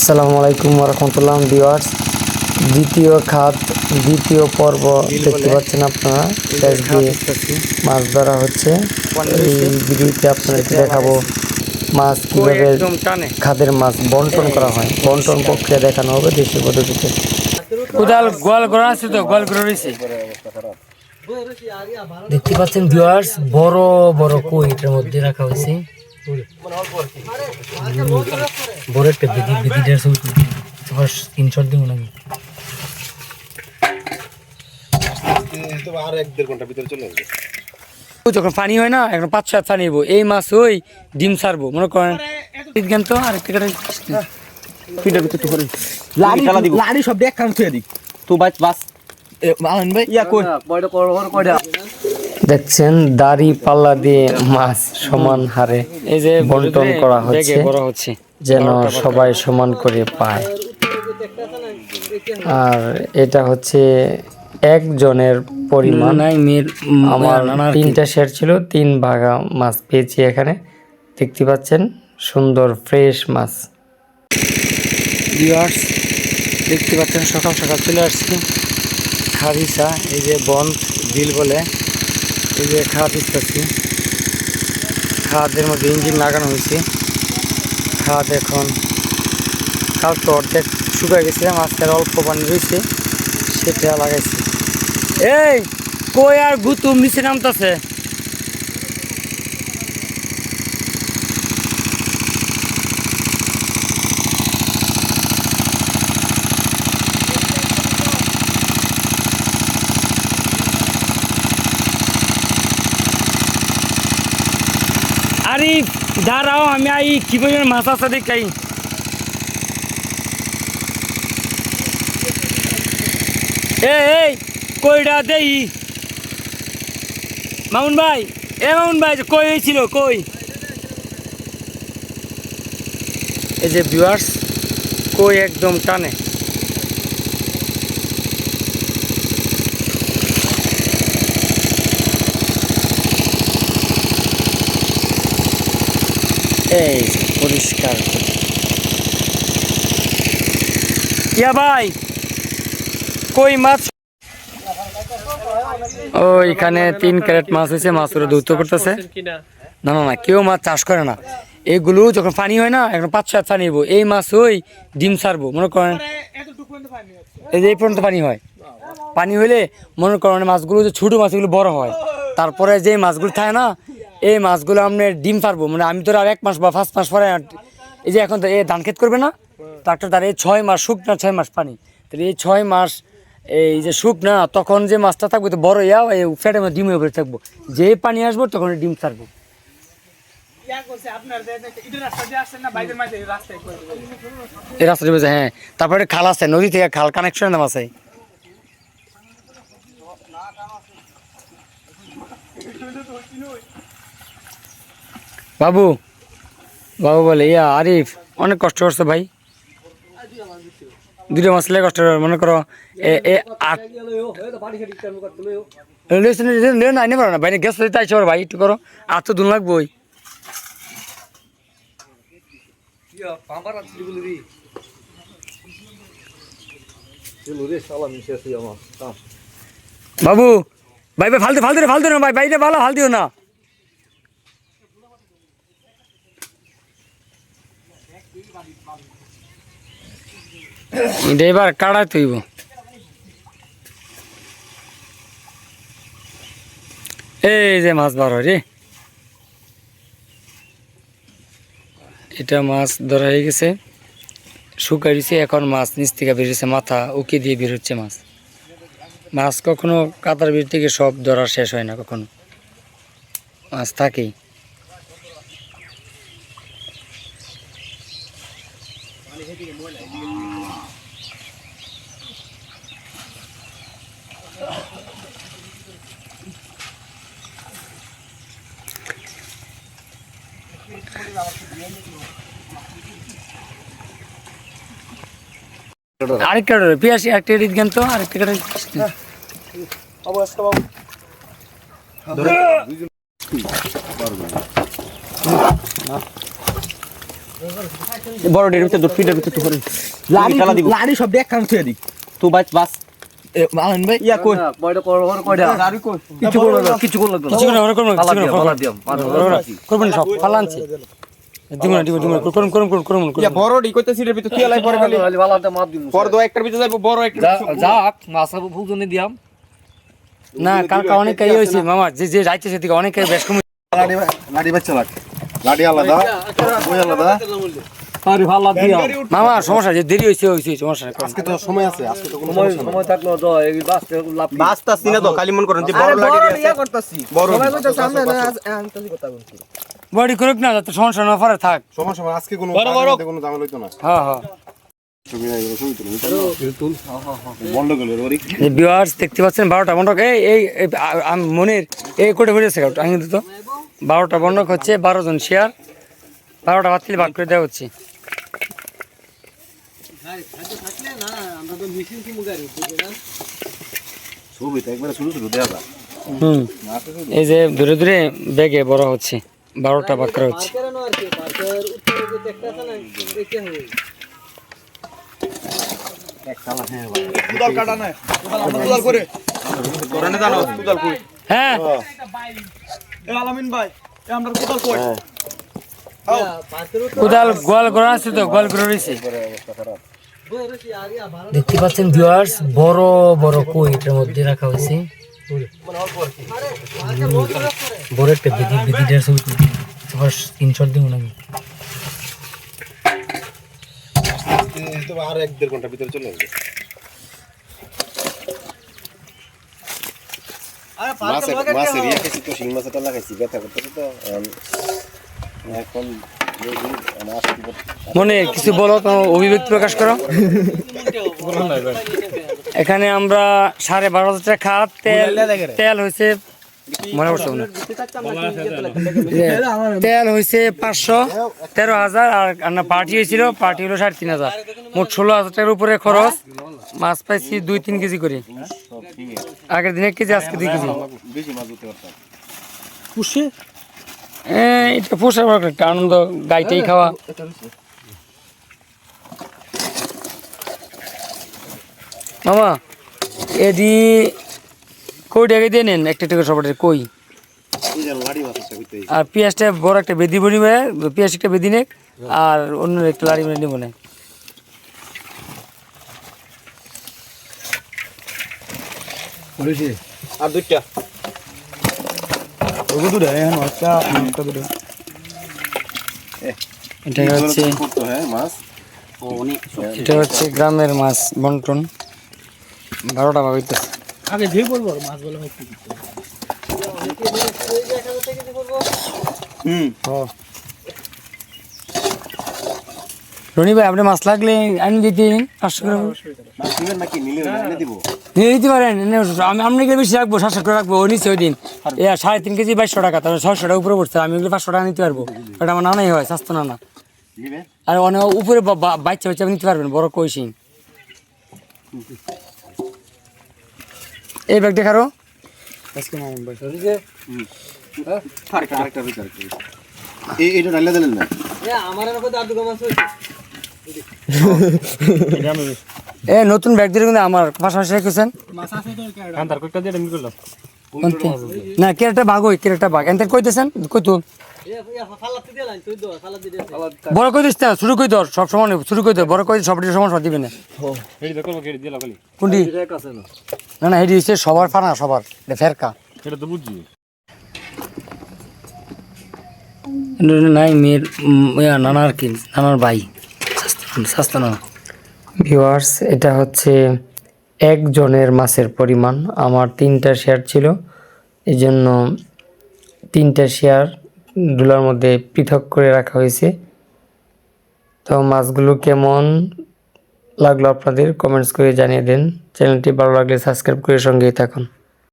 আসসালামু আলাইকুম রহমতুল্লাহ ভিউয়ার্স। দ্বিতীয় খাত দ্বিতীয় পর্ব দেখতে পাচ্ছেন আপনারা। শেষ দিয়ে মাছ ধরা হচ্ছে। এই ভিডিওতে আপনাদেরকে দেখাবো মাছ কীভাবে খাদের মাছ বন্টন করা হয়। বন্টন প্রক্রিয়া দেখানো হবে দেশীয় পদ্ধতিতে। কোদাল গোয়াল করা আছে তো গোয়াল করে রয়েছে। দেখতে পাচ্ছেন ভিউয়ার্স বড় বড় কই এটার মধ্যে রাখা হয়েছে। বড় একটা বিধি বিধিটার ছবি স্ক্রিনশট দিব নাকি আর এক দেড় ঘণ্টার ভিতরে চলে আসবে যখন পানি হয় না এখন পাঁচ সাত পানি এই মাছ ওই ডিম ছাড়বো মনে করেন? জ্ঞান তো আর একটা ফিটার ভিতরে করে। লাড়ি লাড়ি সব দেখ কান থুয়ে দি তো বাস বাস। ইয়া কই? দেখছেন দাড়ি পাল্লা দিয়ে মাছ সমান হারে এই যে বন্টন করা হচ্ছে। যেন সবাই সমান করে পায়। আর এটা হচ্ছে একজনের পরিমাণ। আমার তিনটা শেড ছিল তিন ভাগা মাছ পেয়েছি এখানে। দেখতে পাচ্ছেন সুন্দর ফ্রেশ মাছ। দেখতে পাচ্ছেন সকাল সকাল চলে আসছি। খাদিসা এই যে বন বিল বলে। এই যে খাদ দেখতে পাচ্ছি খাদের মধ্যে ইঞ্জিন লাগানো হয়েছে। খাদ এখন তো অর্ধেক শুকায় গেছিলাম আজকে অল্প পানি রয়েছে, সেটা লাগাইছি। এই, কই আর গুতুম নিচে নামতাছে? আরে, দাঁড়াও, আমি আই কি পরিমাণ মাছ আছে দেখাই এই কইটা দেই। মামুন ভাই, এ মামুন ভাই কই হয়েছিল কই? এই যে ভিউয়ার্স কই একদম টানে। এই পরিষ্কার ইয়া ভাই কই মাছ? ও এখানে তিন ক্যারেট মাছ হয়েছে মাছ ওরা দৌত করতেছে। না না না কেউ মাছ চাষ করে না। এগুলো যখন পানি হয় না এখন পাঁচ সাত পানি হইবো। এই মাছ ওই ডিম ছাড়বো মনে করেন এই যে এই পর্যন্ত পানি হয়। পানি হইলে মনে করেন মাছগুলো যে ছোটো মাছগুলো বড় হয়। তারপরে যে মাছগুলো থাকে না এই মাছগুলো আপনি ডিম পারব। মানে আমি তো আর এক মাস বা ফার্স্ট মাস পরে এই যে এখন তো এই ধান ক্ষেত করবে না? ট্রাক্টর তার এই ছয় মাস শুকনা ছয় মাস পানি। তাহলে এই ছয় মাস এই যে শুকনা তখন যে মাছটা থাকবে তো বড় ইয়া এই ফ্যাটের মধ্যে ডিমের উপরে থাকব। যে পানি আসব তখন ডিম ছাড়বো। এই রাস্তাটা বেজে হ্যাঁ। তারপরে খাল আছে নদী থেকে খাল কানেকশন নাম আছে। বাবু বাবু বলে, ইয়া, আরিফ, অনেক কষ্ট করছে ভাই। দুটো মাস লেগে কষ্ট মনে করো আট আইনে পারো না বাইরে গ্যাস তাই চর ভাই, একটু করো, আর তো দুন লাগবো ওই বাবু, ভাই ভাই, ফালতু ফালতু ফালতু না ভাই বাইরে ভালো হাল না। এবার কাড়াই তৈব এই যে মাছ বার হয় রে। এটা মাছ ধরা হয়ে গেছে। শুকাই দিছে এখন মাছ নিচ থেকে বেরিয়েছে মাথা উকি দিয়ে বের হচ্ছে মাছ। মাছ কখনো কাতার বির থেকে সব ধরা শেষ হয় না কখনো। মাছ থাকেই। আরেকটা পেঁয়াজ একটা রিট জ্ঞান তো আরেকটা কাটা অবস্থা বাবু বড় ডের ভিতরে দূর ফিটের ভিতরে তুই লাড়ি খেলা দিব। লাড়ি সব দেখ দিক। তুই বাস বাস। এ, আনন্দ ভাই। ইয়া কই? কিছু করল না। কিছু করল না। কিছু করে ওরা করব না, কিছু করে ওরা করব না। করব না সব। ফালা আনছে দিব না না করুন করুন করুন করুন করুন ইয়া বড় ডি কইতে সিটের ভিতরে তুই এলাই পরে খালি। বড় দো একটার ভিতরে যাইবো বড় একটা যাক মাছা ফুজনে দিয়াম। না কালকা অনেক কাই হয়েছে মামা যে যে যাইছে সেদিকে অনেক বেশ কম লাড়ি লাড়ি বাচ্চা লাগ আলাদা বই আলাদা। মামা সমস্যা যে দেরি হয়েছে হয়েছে সমস্যা নেই আজকে তো সময় আছে আজকে তো কোনো সময় সময় থাকল তো এই বাসতে লাভ বাসটা সিনা তো খালি মন করেন যে বড় লাড়ি আছে বড় বডি করুক না যাতে সমস্যা না পরে থাক। সমস্যা আজকে কোনো কোনো ঝামেলা হইতো না। হ্যাঁ হ্যাঁ। দেখতে পাচ্ছেন বারোটা বন্ধক এই এই এই, আম- মনির এই কোটে বেরিয়েছে আমি দিত বারোটা বন্ধক হচ্ছে বারো জন শেয়ার। বারোটা বাতিল ভাগ করে দেওয়া হচ্ছে। এই যে ধীরে ধীরে ব্যাগে বড় হচ্ছে বারোটা ভাগ করা হচ্ছে। করেন জানো তুদাল কই? হ্যাঁ। কোদাল গোয়াল করা আছে তো গোয়াল করে রয়েছে। দেখতে পাচ্ছেন ভিউয়ার্স বড় বড় কই এটার মধ্যে রাখা হয়েছে। বড় একটা বিধি বিধিটার ছবি স্ক্রিনশট দিব আমি আর এক দেড় ঘণ্টা ভিতরে চলে আসবে। মাছের মাছের ইয়ে খেয়েছি তো শিং মাছটা লাগাইছি ব্যথা করতেছে তো এখন মনে কিছু বলো তো অভিব্যক্তি প্রকাশ করো। এখানে আমরা সাড়ে বারো হাজার টাকা খাত তেল তেল হয়েছে মনে হয়। তেল হয়েছে পাঁচশো তেরো হাজার আর পার্টি হয়েছিল পার্টি হলো সাড়ে তিন হাজার। মোট ষোলো হাজার টাকার উপরে খরচ। মাছ পাইছি দুই তিন কেজি করে। আগের দিন এক কেজি আজকে দুই কেজি। এ, এটা পোষার একটা আনন্দ গাইটাই খাওয়া। মামা এদি কই টাকা দিয়ে নেন? একটা টাকা সবাই কই? আর পেঁয়াজটা বড় একটা বেদি বড়ি পেঁয়াজ একটা বেদি নেক আর অন্য একটা লাড়ি মেরে নেব না আর দুইটা। এটা হচ্ছে হয় এটা হচ্ছে গ্রামের মাছ বন্টন। বারোটা ভাগ হইতেছে আগে ধুই পড়ব মাছগুলো একটু রনি ভাই আপনি মাছ লাগলে আনি দিতে পাঁচশো করে। দিব। নিয়ে নিতে পারেন আমি আপনি গেলে বেশি রাখব সাতশো টাকা রাখব ওই দিন। এ সাড়ে তিন কেজি বাইশশো টাকা তাহলে ছয়শো টাকা উপরে পড়ছে। আমি ওগুলো পাঁচশো টাকা নিতে পারব। ওটা আমার নানাই হয় স্বাস্থ্য নানা। আর অনেক উপরে বাচ্চা বাচ্চা নিতে পারবেন বড় কইসিং এই ব্যাগ দেখারো এইটা ডাইলা দিলেন না। এ নতুন ব্যাগ দিয়ে কিন্তু আমার পাশাপাশি রেখেছেন? না কেরাটা ভাগ ওই কেরাটা ভাগ এনতে কইতেছেন? কই তো? বড় কই দিস না শুরু কই ধর সব সমান শুরু কই ধর বড় কই সব সমান সমান দিবে না। কোনটি? না। না এটি হচ্ছে সবার ফানা সবার এটা ফেরকা। এটা নাই মেয়ের উম, ইয়া, নানার কি নানার ভাই। স্বাস্থ্য নানা। ভিউয়ার্স এটা হচ্ছে একজনের মাছের পরিমাণ। আমার তিনটা শেয়ার ছিল এই জন্য তিনটা শেয়ার ডুলার মধ্যে পৃথক করে রাখা হয়েছে। তো মাছগুলো কেমন লাগল আপনাদের? কমেন্টস করে জানিয়ে দেন। চ্যানেলটি ভালো লাগলে সাবস্ক্রাইব করে সঙ্গেই থাকুন।